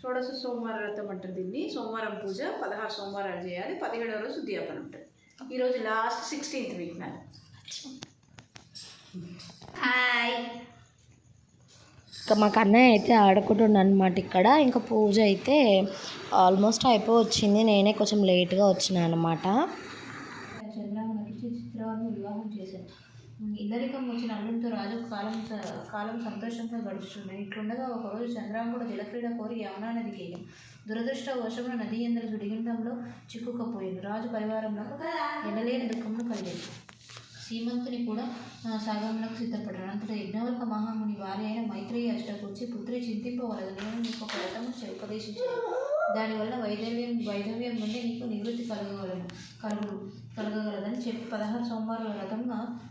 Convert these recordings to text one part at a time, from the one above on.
షోడశ సోమవార వ్రతం అంటారు దీన్ని. సోమవారం పూజ పదహారు సోమవారాలు చేయాలి పదిహేడవ రోజు ఉద్యాపన ఉంటుంది. ఈరోజు లాస్ట్ సిక్స్టీన్త్ వీక్ నాది హాయ్ ఇంకా మాకు అన్నయ్య అయితే ఆడుకుంటుండ అనమాట ఇక్కడ. ఇంకా పూజ అయితే ఆల్మోస్ట్ అయిపో వచ్చింది నేనే కొంచెం లేట్గా వచ్చిన అనమాట చంద్రామణకి వివాహం చేశాను ఇల్లరికం వచ్చిన అల్లుడితో రాజు కాలం స- కాలం సంతోషంగా గడుస్తున్నాయి ఇట్లుండగా ఒకరోజు చంద్రాంగుడు జలక్రీడ కోరి యమునా నదికి వెళ్ళాం దురదృష్టవశమున నది ఎందరు సుడిగుండంలో చిక్కుకపోయింది. రాజు పరివారంలో ఎనలేని దుఃఖమును కలిగింది. సీమంతుని కూడా ఆ, సిద్ధపడ్డాడు. అంతటా యజ్ఞవల్క మహాముని వారి అయిన మైత్రేయ అష్టకు వచ్చి పుత్రి చింతింపవలదు. నేను నీకు ఒక రథము ఉపదేశించాను. దానివల్ల వైదవ్యం వైదవ్యం నుండి నీకు నివృత్తి కలగగలను కలుగు కలగగలదని చెప్పి పదహారు సోమవారం రథం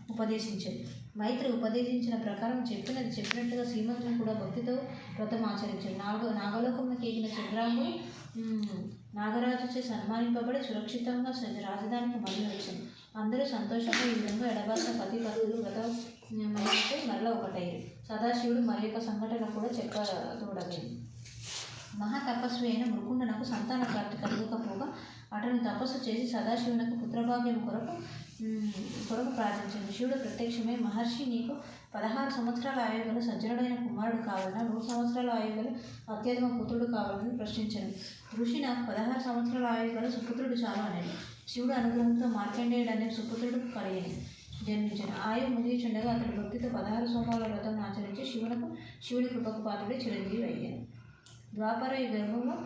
ఉపదేశించాడు మైత్రి ఉపదేశించిన ప్రకారం చెప్పినది చెప్పినట్టుగా సీమంతుని కూడా భక్తితో వ్రతం ఆచరించాడు నాగ నాగలోకంలోకి ఎగిన చంద్రాముడు నాగరాజుచే సన్మానింపబడి సురక్షితంగా రాజధానికి మళ్ళీ వచ్చింది అందరూ సంతోషంగా ఈ విధంగా ఎడబాసిన పతి పతులు వ్రత మహిళతో మరలా ఒకటయ్యారు. సదాశివుడు మరి యొక్క సంఘటన కూడా చెప్పదూడలేదు. మహా తపస్వి అయిన మృకుండనకు సంతాన ప్రాప్తి కలగకపోగా అతను తపస్సు చేసి సదాశివునకు పుత్రభాగ్యం కొరకు కొరకు ప్రార్థించింది శివుడు ప్రత్యక్షమై మహర్షి నీకు పదహారు సంవత్సరాల ఆయుగలు సజ్జనుడైన కుమారుడు కావాలన్నా నూరు సంవత్సరాల ఆయువు అత్యధిక పుత్రుడు కావాలని ప్రశ్నించండి. ఋషి నాకు పదహారు సంవత్సరాల ఆయువు సుపుత్రుడు చాలా అనేది శివుడు అనుగ్రహంతో మార్కండేయుడు అనే సుపుత్రుడు కలిగింది జన్మించాడు. ఆయు ముగించుండగా అతడు భక్తితో పదహారు సోమాల వ్రతం ఆచరించి శివునకు శివుని కృపకు పాత్రుడే చిరంజీవి అయ్యాడు. ద్వాపర యుగంలో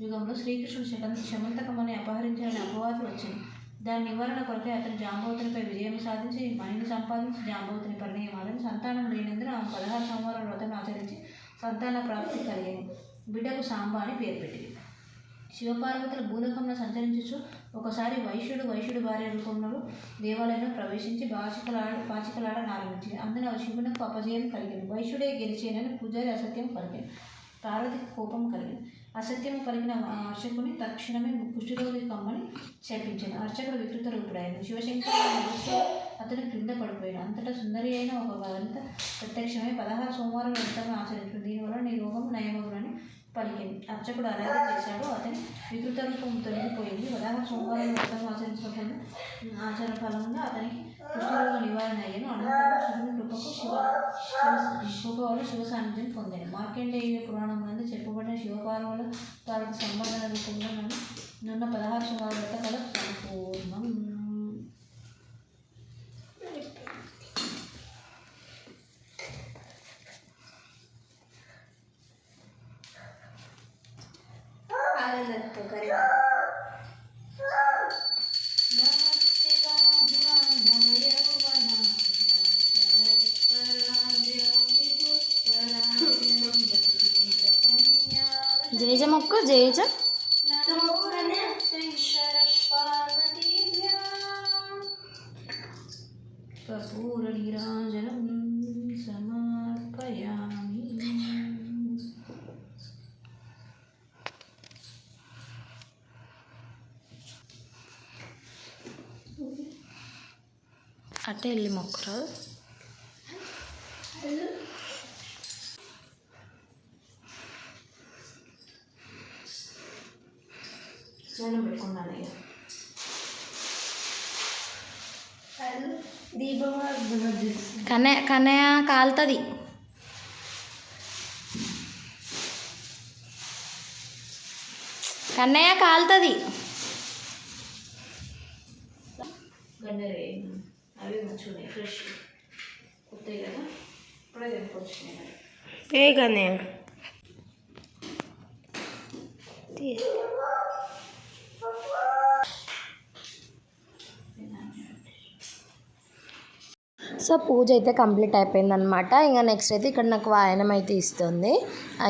యుగంలో శ్రీకృష్ణుడు శమంతకం అని అపహరించాలని అపవాదం వచ్చింది దాని నివారణ కొరకు అతను జాంబవతునిపై విజయం సాధించి మణిని సంపాదించి జాంబవతిని పరిణయమాలని సంతానం లేనందున ఆమె పదహారు సంవత్సరాల వ్రతం ఆచరించి సంతాన ప్రాప్తి కలిగింది. బిడ్డకు సాంబ అని పేరు పెట్టింది. శివపార్వతుల భూలోకంలో సంచరించచ్చు ఒకసారి వైశ్యుడు వైశ్యుడు భార్య రూపంలో దేవాలయంలో ప్రవేశించి బాచికలాడ పాచికలాడ ఆరంభించింది అందున శివునకు అపజయం కలిగింది. వైశ్యుడే గెలిచేనని పూజారి అసత్యం పలికింది. పార్వతికి కోపం కలిగింది. అసత్యం పలికిన ఆ అర్చకుని తక్షణమే కుష్ఠరోగి కమ్మని చేపించింది అర్చకుడు వికృత రూపుడైన శివశంకర్ అతను క్రింద పడిపోయాడు. అంతటా సుందరి అయిన ఒక వదంత ప్రత్యక్షమై పదహారు సోమవారం వ్రతంగా ఆచరించింది దీనివల్ల నీ రోగం నయమగునని పలికింది. అర్చకుడు అలాగే చేశాడు. అతని వికృత రూపం తొలగిపోయింది. పదహారు సోమవారం వ్రతం ఆచరించడం ఆచరణ ఆచార ఫలంగా అతనికి కుష్ఠరోగ నివారణ అయ్యాను. అనంతరం శివుని కృపకు శివ శివ శివ సాన్నిధ్యం పొందాడు. మార్కండేయ పురాణం నుండి చెప్పబడిన శివపార్వల వారికి సంబంధన రూపంలో నన్ను నున్న పదహారు సోమవారం వ్రత కళ సంపూర్ణం జేజ మొక్కు జేజ కపూర నీరాజనం సమర్పయామి అట్టే వెళ్ళి మొక్కురా నేను పెట్టుకున్నాను ఇక కన్నయ్య కన్నయ్య కాలుతుంది కన్నయ్య కాలుతుంది గన్నరే అవి మంచిగా ఫ్రెష్ కొత్తవి కదా ఇప్పుడే తెంపుకొచ్చినాయి ఏ కన్నయ్య సో పూజ అయితే కంప్లీట్ అయిపోయిందనమాట ఇంకా నెక్స్ట్ అయితే ఇక్కడ నాకు వాయనం అయితే ఇస్తుంది.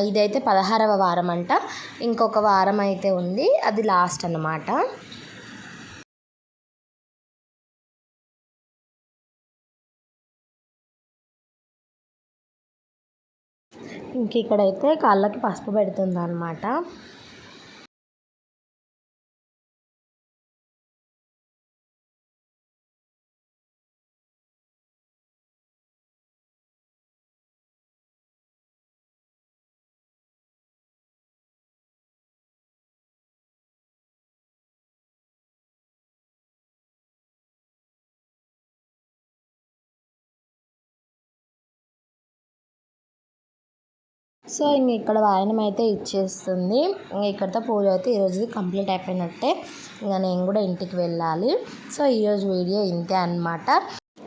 ఇదైతే పదహారవ వారం అంట ఇంకొక వారం అయితే ఉంది. అది లాస్ట్ అన్నమాట. ఇంక ఇక్కడైతే కాళ్ళకి పసుపు పెడుతుంది అనమాట సో ఇంక ఇక్కడ వాయనం అయితే ఇచ్చేస్తుంది. ఇంక ఇక్కడితో పూజ అయితే ఈరోజు కంప్లీట్ అయిపోయినట్టే. ఇంకా నేను కూడా ఇంటికి వెళ్ళాలి. సో ఈరోజు వీడియో ఇంతే అన్నమాట.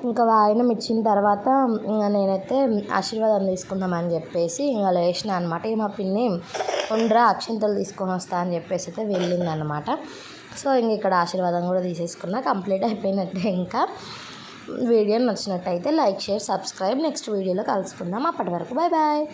ఇంకా వాయనం ఇచ్చిన తర్వాత ఇంకా నేనైతే ఆశీర్వాదం తీసుకుందామని చెప్పేసి ఇంకా లేచిన అనమాట ఇక మా పిన్ని ఉండరా అక్షింతలు తీసుకొని వస్తా అని చెప్పేసి అయితే వెళ్ళిందనమాట సో ఇంక ఇక్కడ ఆశీర్వాదం కూడా తీసేసుకున్నా. కంప్లీట్ అయిపోయినట్టే ఇంకా. వీడియో నచ్చినట్టయితే లైక్ షేర్ సబ్స్క్రైబ్. నెక్స్ట్ వీడియోలో కలుసుకుందాం. అప్పటి వరకు బాయ్ బాయ్